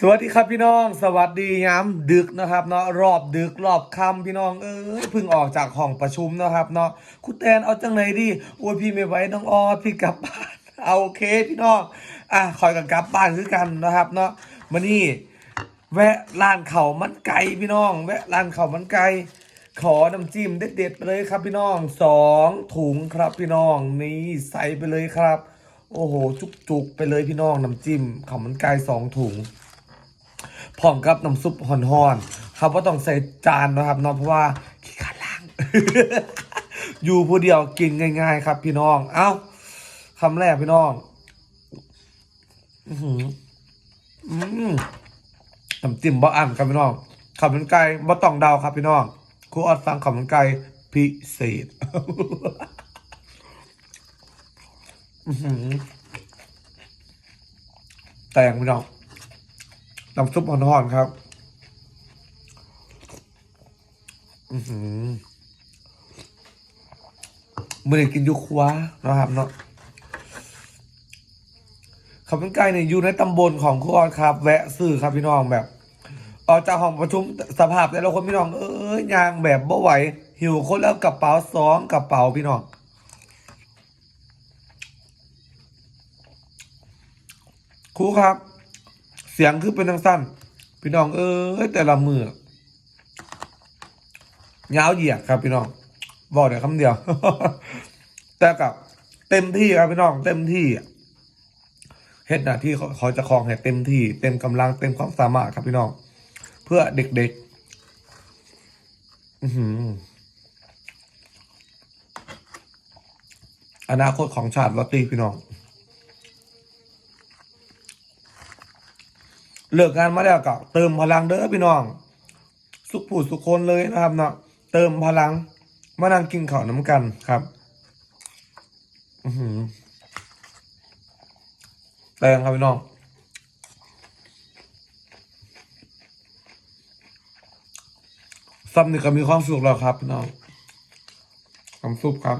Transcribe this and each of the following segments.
สวัสดีครับพี่น้อง สวัสดีย้ำดึกนะครับเนาะรอบดึกรอบค่ำพี่น้องเอ้ยเพิ่งออกจากห้องประชุมนะครับเนาะคุณแตนเอาจังไหนดีโอ้ยพี่ไม่ไหวน้องออพี่กลับบ้านเอาโอเคพี่น้องอะคอยกันกลับบ้านคือกันนะครับเนาะมานี่แวะร้านเขามันไก่พี่น้อง แวะร้านเขามันไก่ขอน้ำจิ้มเด็ดๆไปเลยครับพี่น้องสองถุงครับพี่น้องนี่ใส่ไปเลยครับ โอ้โหจุกๆไปเลยพี่น้องน้ำจิ้มข้ามันไก่สองถุง พร้อมกับน้ำซุปห่อนๆครับว่าต้องใส่จานนะครับเนาะเพราะว่าขี้ขาดล้าง อยู่ผู้เดียวกินง่าย ๆ ครับ พี่น้อง เอ้าคำแรกพี่น้องอือหืออืมน้ำจิ้มบ่อันครับพี่น้องข้ามันไก่บ่ต้องเดาครับพี่น้องครูออดฟังข้ามันไก่พิเศษอือหือแตงพี่น้อง น้ำซุปห่อนๆครับ อือหือมื่อได้กินยุคว้านะครับเนาะขับเป็นไก่เนี่ยอยู่ในตำบลของครูออนครับ แวะซื้อครับพี่น้องแบบออกจากห้องประชุมสภาพแต่ละคนพี่น้องเอ้ยยางแบบบ่ไหว หิวคนแล้วกระเป๋าสองกระเป๋าพี่น้องครูครับ สียงคือเป็นทางสั้น พี่น้องเอ้ยแต่ละมือยาวเหยียดครับ พี่น้องบอกเดี๋ยวคำเดียว แต่กับเต็มที่ครับพี่น้องเต็มที่เฮ็ดหน้าที่เขาจะคลองให้เต็มที่ เต็มกำลังเต็มความสามารถครับพี่น้อง เพื่อเด็กๆ อือหืออนาคตของชาติลอตตี้พี่น้อง เลิกงานมาแล้วก็เติมพลังเด้อพี่น้อง สุขผู้สุขคนเลยนะครับเนาะเติมพลังมานั่งกินข้าวน้ำกันครับอือหือแรงครับพี่น้อง ซับนี่ก็มีความสุขแล้วครับพี่น้องน้ำซุปครับ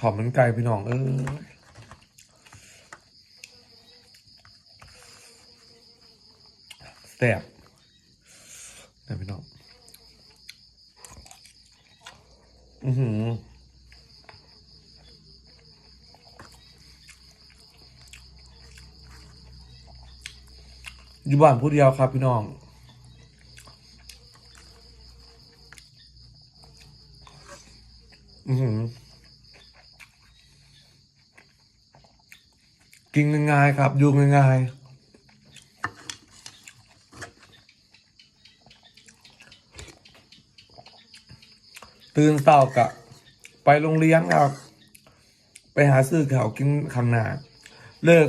หอมมันไก่พี่น้องเออแซ่บแต่พี่น้อง อือหืออยู่บ้านผู้เดียวครับพี่น้องอือหือ กินง่ายๆครับอยู่ง่ายๆตื่นเช้ากะไปโรงเรียนครับ ไปหาซื้อข้าวกินข้างหน้าเลิก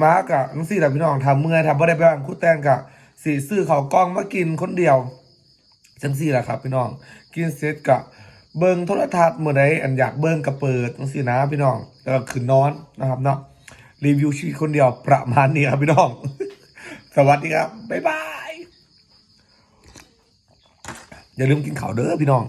มากะนังสี่แหละพี่น้องทำเมื่อยทำบ่ได้ไปบ้านคุดแตงกะสี่ซื้อเขากล้องมากินคนเดียวจังสี่แหละครับ พี่น้อง กินเสร็จกะ เบิงโทรทัศน์เมื่อใดอันอยากเบิงกระเปิดจังสี่นะพี่น้องแล้วก็ขึ้นนอนนะครับเนาะ รีวิวชีวิตคนเดียวประมาณนี้ครับพี่น้อง สวัสดีครับ บ๊ายบาย อย่าลืมกินข่าวเด้อพี่น้อง